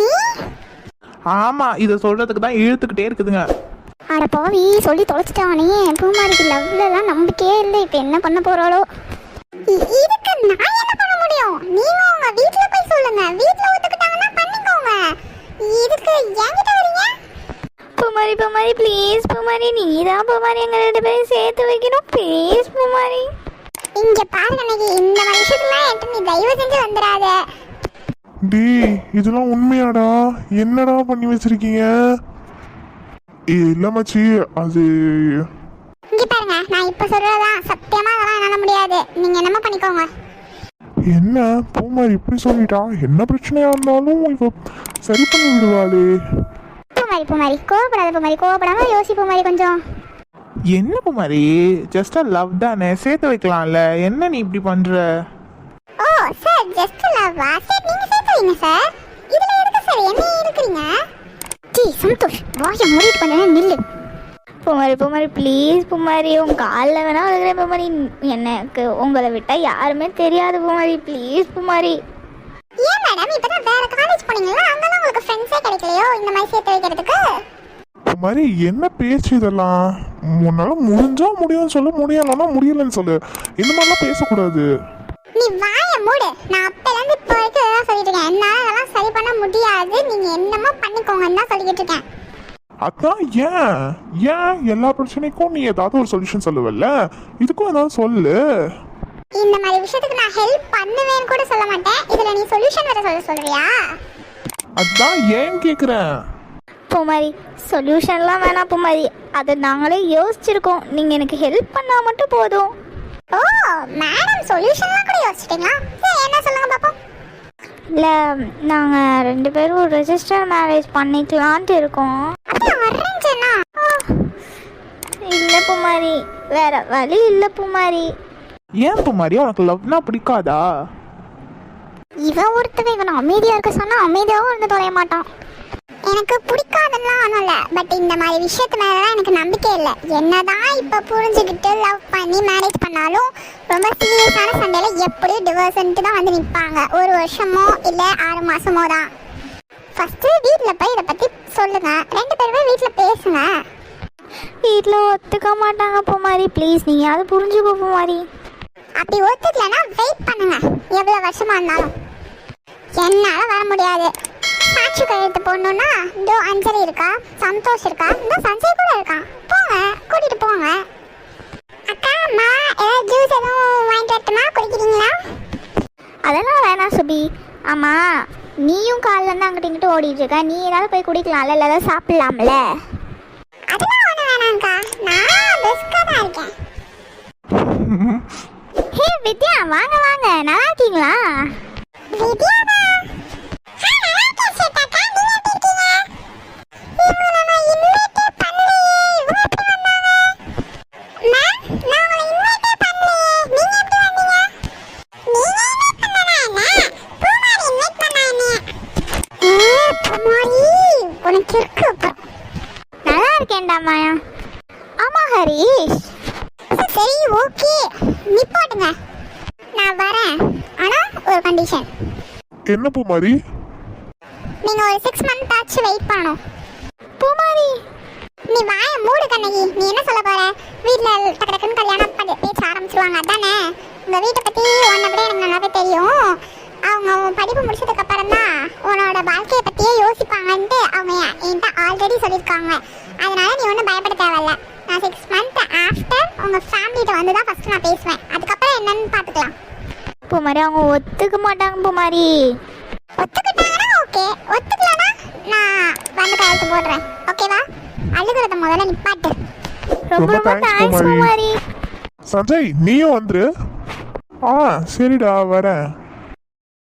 நீ ஆமா இதை சொல்றதுக்கு தான் இழுத்துக்கிட்டே இருக்குதுங்க. அட பாவி சொல்லி தொலைச்சிட்டானே. பூமாரிக்கு லவ்லலாம் நம்பிக்கையே இல்லை. இப்போ என்ன பண்ண போறாளோ? இதுக்கு நான் என்ன பண்ண முடியும்? நீங்க உங்க வீட்ல போய் சொல்லுங்க. வீட்ல ஒத்துக்கிட்டாங்கன்னா பண்ணிக்கோங்க இதுக்கு என்கிட்ட வரீங்க? பூமாரி பூமாரி ப்ளீஸ் பூமாரி. நீ தான் பூமாரி எங்க ரெண்டு பேரும் சேர்த்து வைக்கணும். ப்ளீஸ் பூமாரி. இங்க பாருங்க இந்த மாதிரி விஷயத்துலாம் என்கிட்ட நீ தயவு செஞ்சு வந்துடாத. டேய் இதெல்லாம் உண்மையாடா? என்னடா பண்ணி வச்சிருக்கீங்க? ஏய், இல்ல மச்சி அது இங்க பாருங்க நான் இப்ப சொல்றதுதான். சத்தியமா அதெல்லாம் என்னால முடியாது. நீங்க என்னமோ பண்ணிக்கோங்க. என்ன? பூமாரி இப்படி சொல்லிட்டா? என்ன பிரச்சனையா இருந்தாலும் இவ சரி பண்ணி விடுவாளே. பூமாரி பூமாரி கோவப்படாத பூமாரி கோவப்படாம யோசி பூமாரி கொஞ்சம். என்ன குமாரி ஜஸ்ட் லவ் தானே? சேர்த்து வைக்கலாம்ல. என்ன நீ இப்படி பண்ற? ஓ சார் ஜஸ்ட் லவ்வா சார் வைங்க சார்? இதுல எதுக்கு சார் என்ன இருக்கிறீங்க? ஜி சந்தோஷ். வாய மூடிட்டு நேரம் நில்லு. பூமாரி பூமாரி ப்ளீஸ் பூமாரி உங்க காலில் வேணா விழுகிறேன் பூமாரி. எனக்கு உங்களை விட்டா யாருமே தெரியாது பூமாரி. ப்ளீஸ் பூமாரி. ஏன் மேடம் இப்பதான் வேற காலேஜ் போனீங்களா? அங்கெல்லாம் உங்களுக்கு ஃப்ரெண்ட்ஸே கிடைக்கலையோ? இந்த மாதிரி சேர்த்து வைக்கிறதுக்கு? பூமாரி என்ன பேச்சு இதெல்லாம்? உன்னால முடிஞ்சா முடியும்னு சொல்லு முடியலன்னா முடியலன்னு சொல்லு. இந்த மாதிரிலாம் பேசக்கூடாது. நீ வாய மூடு. நான் அப்பல இருந்து இப்போ வரைக்கும் இதான் சொல்லிட்டு இருக்கேன். என்னால அதெல்லாம் சரி பண்ண முடியாது. நீங்க என்னமோ பண்ணிக்கோங்கன்னு தான் சொல்லிக்கிட்டு இருக்கேன். அதான் ஏன்? ஏன் எல்லா பிரச்சனைக்கும் நீ ஏதாவது ஒரு சொல்யூஷன் சொல்லுவல்ல? இதுக்கும் ஏதாவது சொல்லு. இந்த மாதிரி விஷயத்துக்கு நான் ஹெல்ப் பண்ணுவேன்னு கூட சொல்ல மாட்டேன். இதுல நீ சொல்யூஷன் வேற சொல்ல சொல்றியா? அதான் ஏன் கேக்குறேன்? பூமாரி சொல்யூஷன்லாம் வேணாம் பூமாரி. அதை நாங்களே யோசிச்சிருக்கோம். நீங்கள் எனக்கு ஹெல்ப் பண்ணால் மட்டும் போதும். ஓ மேடம் சொல்யூஷன்லாம் கூட யோசிச்சிட்டீங்களா? சரி என்ன சொல்லுங்க பாப்போம். இல்லை நாங்கள் ரெண்டு பேரும் ரெஜிஸ்டர் மேரேஜ் பண்ணிக்கலான்ட்டு இருக்கோம். வர்றேன்னு இல்லை பூமாரி வேற வழி இல்லை பூமாரி. ஏன் குமாரி உனக்கு லவ்னா பிடிக்காதா? இவன் ஒருத்தவன் இவன் அமைதியா இருக்க சொன்னா அமைதியாவும் இருந்து தொலைய மாட்டான். எனக்கு பிடிக்காதுன்னா ஒன்றும் இல்லை பட் இந்த மாதிரி விஷயத்து மேலலாம் எனக்கு நம்பிக்கை இல்லை. என்னதான் இப்போ புரிஞ்சுக்கிட்டு லவ் பண்ணி மேரேஜ் பண்ணாலும் ரொம்ப சீரியஸான சண்டையில் எப்படியும் டிவோர்ஸ்ன்ட்டு தான் வந்து நிற்பாங்க ஒரு வருஷமோ இல்லை ஆறு மாசமோ தான். ஃபர்ஸ்ட் வீட்டில் போய் இதை பற்றி சொல்லுங்க. ரெண்டு பேருமே வீட்டில் பேசுங்க. வீட்டில் ஒத்துக்க மாட்டாங்க பூமாரி. ப்ளீஸ் நீயாவது புரிஞ்சுக்கோ பூமாரி. அப்படி ஒத்துக்கலைன்னா வெயிட் பண்ணுங்க. எவ்வளோ வருஷமா இருந்தாலும். என்னால வர முடியாது. சாட்சி கையெழுத்து போடணும்னா இதோ அஞ்சலி இருக்கா சந்தோஷ் இருக்கா இந்த சஞ்சய் கூட இருக்கான். போங்க கூட்டிட்டு போங்க. அக்கா அம்மா ஏதாவது ஜூஸ் எதுவும் வாங்கிட்டு வரட்டுமா? குடிக்கிறீங்களா? அதெல்லாம் வேணாம் சுபி. ஆமாம் நீயும் காலில் இருந்து அங்கிட்ட இங்கிட்ட ஓடிட்டு இருக்க. நீ ஏதாவது போய் குடிக்கலாம்ல இல்லை ஏதாவது சாப்பிடலாம்ல? அதெல்லாம் ஒன்றும் வேணாம்க்கா நான் பெஸ்ட்டாக தான் இருக்கேன். ஹே வித்யா வாங்க வாங்க. நல்லா இருக்கீங்களா வித்யாவா ஆ, நல்லா இருக்கேன் ஸ்வேதாக்கா. நீங்க எப்படி இருக்கீங்க? இவங்களை நான் invite-ஏ பண்ணலையே. இவங்க எப்படி வந்தாங்க? மேம், நான் உங்களை invite-ஏ பண்ணலையே. நீங்க எப்படி வந்தீங்க? நீங்க invite பண்ணனா என்ன? பூமாரி invite பண்ணா என்னைய. ஏ, பூமாரி, உனக்கு அப்புறம். நல்லா இருக்கேன்டா மாயா ஆமாம் ஹரிஷ் சரி ஓகே நிப்பாட்டுங்க நான் வரேன் ஆனா ஒரு கண்டிஷன் என்ன பூமாரி நீங்க ஒரு சிக்ஸ் மந்த் ஆச்சு வெயிட் பண்ணணும் பூமாரி நீ வாய மூடு கண்ணகி நீ என்ன சொல்ல போற வீட்ல டக்கு டக்குன்னு கல்யாணம் பண்ணி பேச ஆரம்பிச்சிருவாங்க அதானே உங்க வீட்டை பத்தி உன்னை விட எனக்கு நல்லாவே தெரியும் அவங்க உன் படிப்பு முடிச்சதுக்கு அப்புறம் தான் உன்னோட வாழ்க்கையை பத்தியே யோசிப்பாங்கன்ட்டு அவங்க என்கிட்ட ஆல்ரெடி சொல்லியிருக்காங்க. அதனால நீ ஒன்றும் பயப்பட தேவையில்ல. நான் சிக்ஸ் மந்த் ஆஃப்டர் உங்க ஃபேமிலிட்ட வந்து தான் ஃபர்ஸ்ட் நான் பேசுவேன். அதுக்கப்புறம் என்னன்னு பார்த்துக்கலாம். பூமாரி அவங்க ஒத்துக்க மாட்டாங்க பூமாரி. ஒத்துக்கிட்டாங்கன்னா ஓகே ஒத்துக்கலனா நான் வந்து கையெழுத்து போடுறேன். ஓகேவா அழுகுறத முதல்ல நிப்பாட்டு. ரொம்ப ரொம்ப தேங்க்ஸ். பூமாரி. சஞ்சய் நீயும் வந்துரு. ஆ சரிடா வரேன்.